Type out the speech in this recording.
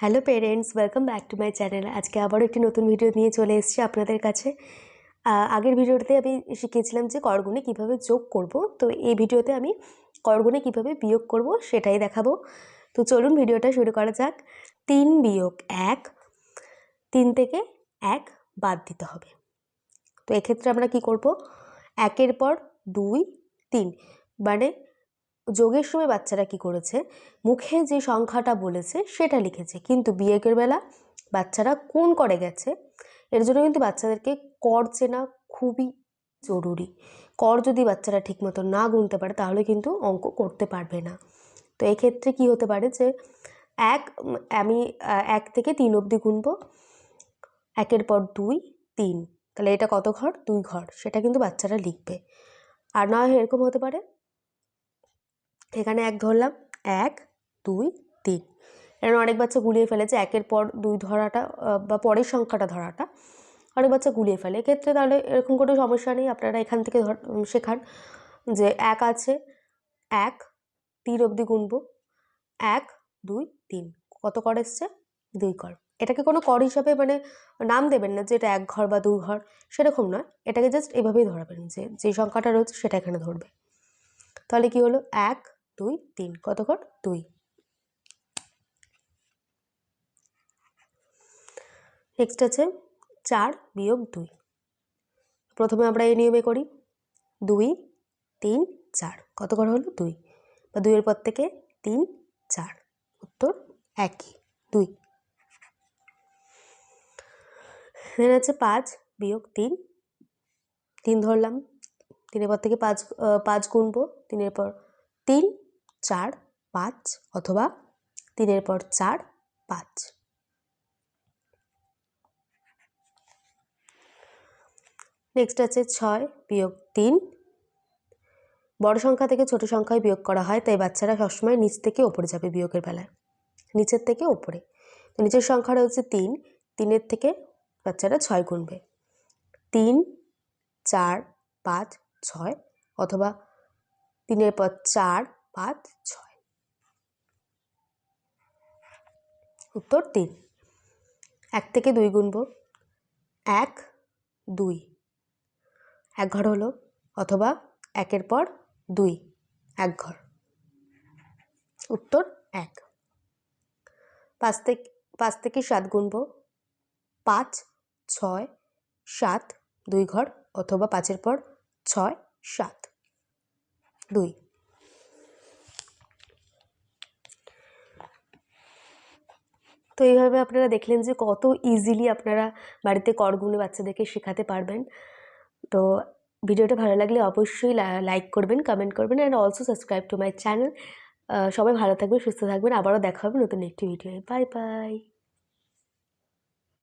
Hello parents welcome back to my channel আজকে আবারও একটি নতুন ভিডিও নিয়ে চলে এসেছি আপনাদের কাছে। আগের ভিডিওতে আমি শিখিয়েছিলাম যে করগুণে কীভাবে যোগ করব। তো এই ভিডিওতে আমি করগুণে কীভাবে বিয়োগ করব সেটাই দেখাবো। তো চলুন ভিডিওটা শুরু করা যাক। তিন বিয়োগ এক, তিন থেকে এক বাদ দিতে হবে। তো এক্ষেত্রে আমরা কি করব? একের পর দুই, তিন মানে যোগের সময় বাচ্চারা কি করেছে? মুখে যে সংখ্যাটা বলেছে, সেটা লিখেছে। কিন্তু বিয়েকের বেলা বাচ্চারা কোন করে গেছে? এর জন্য কিন্তু বাচ্চাদেরকে কর চেনা খুবই জরুরি। কর যদি বাচ্চারা ঠিকমতো না গুনতে পারে, তাহলে কিন্তু অঙ্ক করতে পারবে না। তো এক্ষেত্রে কি হতে পারে যে, এক আমি এক থেকে তিন অবধি গুনবো, একের পর দুই, তিন। তাহলে এটা কত ঘর? দুই ঘর। সেটা কিন্তু বাচ্চারা লিখবে। আর না এরকম হতে পারে এখানে এক ধরলাম, এক, দুই, তিন। এখানে অনেক বাচ্চা গুলিয়ে ফেলেছে, একের পর দুই ধরাটা বা পরের সংখ্যাটা ধরাটা, অনেক বাচ্চা গুলিয়ে ফেলে। এক্ষেত্রে তাহলে এরকম কোনো সমস্যা নেই, আপনারা এখান থেকে ধর শেখান যে এক আছে, এক, তিন অবধি গুনবো, এক, দুই, তিন। কত কর এসছে? দুই কর। এটাকে কোনো কর হিসাবে মানে নাম দেবেন না যে এটা এক ঘর বা দুই ঘর, সেরকম নয়। এটাকে জাস্ট এভাবেই ধরাবেন যে যে সংখ্যাটা রয়েছে সেটা এখানে ধরবে। তাহলে কি হলো? এক দুই, তিন, কত ঘর? দুই। নেক্সট আছে চার বিয়োগ দুই। প্রথমে আমরা এই নিয়মে করি দুই, তিন, চার। কত ঘর হলো? দুই। বা দুইয়ের পর থেকে তিন, চার। উত্তর একই, দুই। দেন আছে পাঁচ বিয়োগ তিন। তিন ধরলাম। তিনের পর থেকে পাঁচ পাঁচ গুনবো। তিনের পর তিন চার, পাঁচ অথবা তিনের পর চার, পাঁচ। নেক্সট আছে ছয় বিয়োগ তিন। বড় সংখ্যা থেকে ছোট সংখ্যায় বিয়োগ করা হয়, তাই বাচ্চারা সবসময় নিচ থেকে ওপরে যাবে বিয়োগের বেলায়। নিচের থেকে ওপরে। তো নিচের সংখ্যাটা হচ্ছে তিন, তিনের থেকে বাচ্চারা ছয় গুনবে। তিন, চার, পাঁচ, ছয় অথবা তিনের পর চার পাঁচ, ছয়। উত্তর তিন। এক থেকে দুই গুনব এক, দুই। এক ঘর হলো অথবা একের পর দুই, এক ঘর। উত্তর এক। পাঁচ থেকে পাঁচ থেকে সাত গুনব পাঁচ, ছয়, সাত, দুই ঘর অথবা পাঁচের পর ছয়, সাত। দুই। তো এইভাবে আপনারা দেখলেন যে কত ইজিলি আপনারা বাড়িতে করগুলো বাচ্চাদেরকে শেখাতে পারবেন। তো ভিডিওটা ভালো লাগলে অবশ্যই লাইক করবেন কমেন্ট করবেন and also subscribe to my channel সবাই ভালো থাকবেন, সুস্থ থাকবেন। আবারও দেখা হবে নতুন একটি ভিডিও বাই বাই